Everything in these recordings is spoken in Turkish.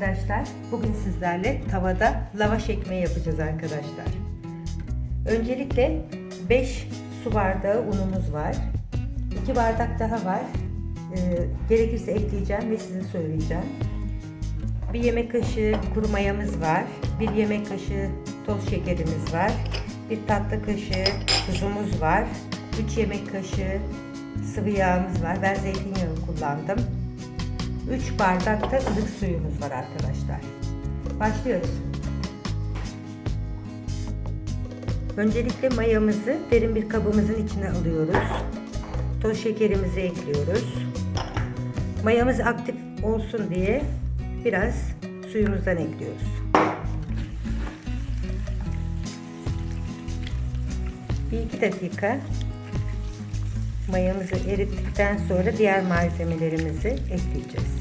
arkadaşlar. Bugün sizlerle tavada lavaş ekmeği yapacağız arkadaşlar. Öncelikle 5 su bardağı unumuz var. 2 bardak daha var. Ee, gerekirse ekleyeceğim ve size söyleyeceğim. Bir yemek kaşığı kuru mayamız var. Bir yemek kaşığı toz şekerimiz var. Bir tatlı kaşığı tuzumuz var. 3 yemek kaşığı sıvı yağımız var. Ben zeytinyağı kullandım. 3 bardak da ılık suyumuz var arkadaşlar. Başlıyoruz. Öncelikle mayamızı derin bir kabımızın içine alıyoruz. Toz şekerimizi ekliyoruz. Mayamız aktif olsun diye biraz suyumuzdan ekliyoruz. Bir iki dakika mayamızı erittikten sonra diğer malzemelerimizi ekleyeceğiz.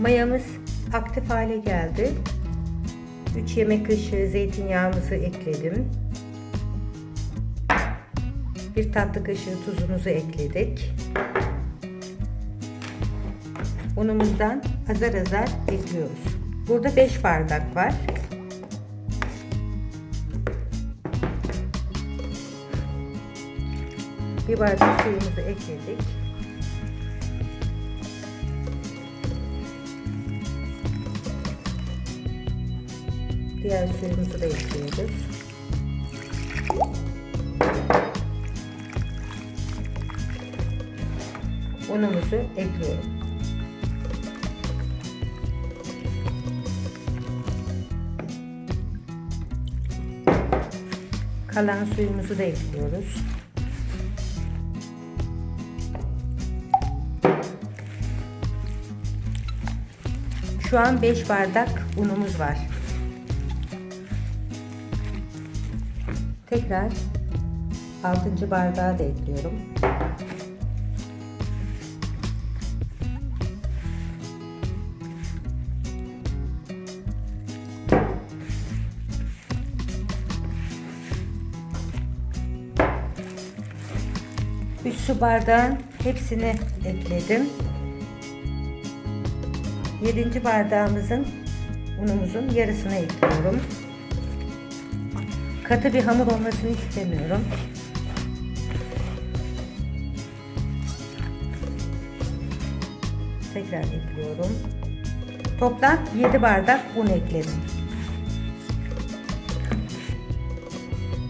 Mayamız aktif hale geldi. 3 yemek kaşığı zeytinyağımızı ekledim. Bir tatlı kaşığı tuzumuzu ekledik. Unumuzdan azar azar ekliyoruz. Burada 5 bardak var. Bir bardak suyumuzu ekledik. Diğer suyumuzu da ekliyoruz. Unumuzu ekliyorum. Kalan suyumuzu da ekliyoruz. Şu an 5 bardak unumuz var. Tekrar 6. bardağı da ekliyorum. Üç su bardağın hepsini ekledim. 7. bardağımızın unumuzun yarısını ekliyorum. Katı bir hamur olmasını istemiyorum. Tekrar ekliyorum. Toplam 7 bardak un ekledim.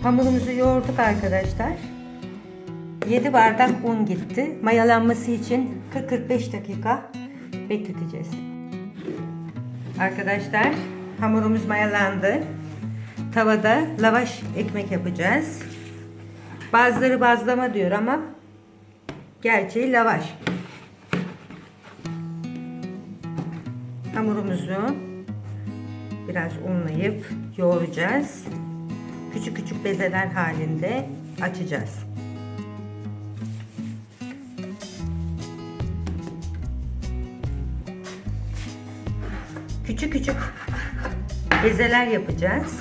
Hamurumuzu yoğurduk arkadaşlar. 7 bardak un gitti. Mayalanması için 40-45 dakika bekleteceğiz. Arkadaşlar hamurumuz mayalandı. Tavada lavaş ekmek yapacağız. Bazıları bazlama diyor ama gerçeği lavaş. Hamurumuzu biraz unlayıp yoğuracağız. Küçük küçük bezeler halinde açacağız. Küçük küçük bezeler yapacağız.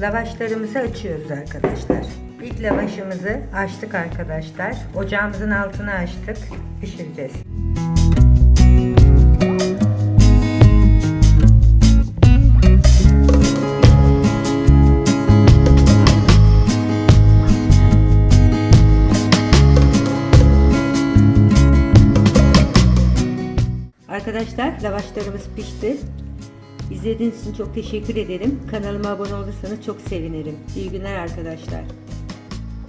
Lavaşlarımızı açıyoruz arkadaşlar. İlk lavaşımızı açtık arkadaşlar. Ocağımızın altını açtık. Pişireceğiz. Arkadaşlar lavaşlarımız pişti. İzlediğiniz için çok teşekkür ederim. Kanalıma abone olursanız çok sevinirim. İyi günler arkadaşlar.